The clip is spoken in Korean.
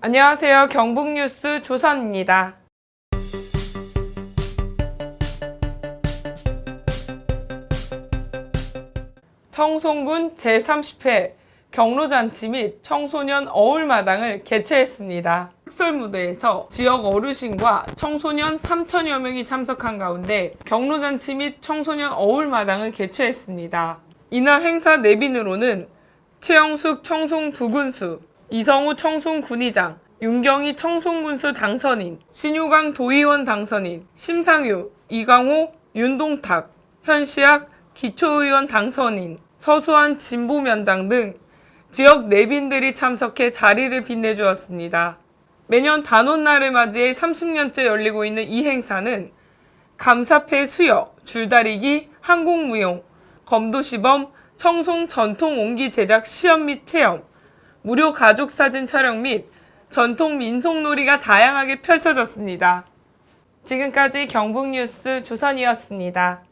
안녕하세요. 경북뉴스 조선입니다. 청송군 제30회 경로잔치 및 청소년 어울마당을 개최했습니다. 흑설무대에서 지역 어르신과 청소년 3천여 명이 참석한 가운데 경로잔치 및 청소년 어울마당을 개최했습니다. 이날 행사 내빈으로는 최영숙 청송 부군수, 이성우 청송 군의장, 윤경희 청송군수 당선인, 신유강 도의원 당선인, 심상유, 이강호, 윤동탁, 현시학 기초의원 당선인, 서수환 진보면장 등 지역 내빈들이 참석해 자리를 빛내주었습니다. 매년 단오날을 맞이해 30년째 열리고 있는 이 행사는 감사패 수여, 줄다리기, 항공무용, 검도시범, 청송 전통 옹기 제작 시험 및 체험, 무료 가족 사진 촬영 및 전통 민속놀이가 다양하게 펼쳐졌습니다. 지금까지 경북뉴스 조선이었습니다.